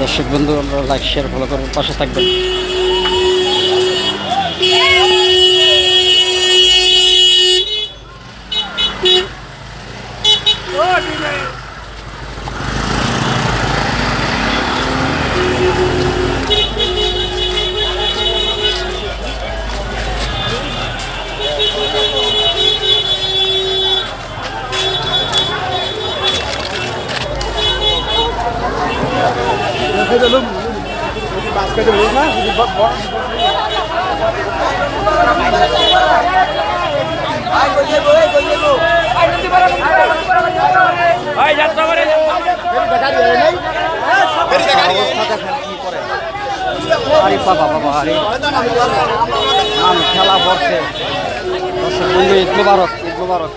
দর্শক বন্ধু আমরা লাইক শেয়ার ফলো করবেন পাশে থাকবেন। আরে খেলা পড়ছে দর্শক বন্ধু ঈদ মুবারক ঈদ মুবারক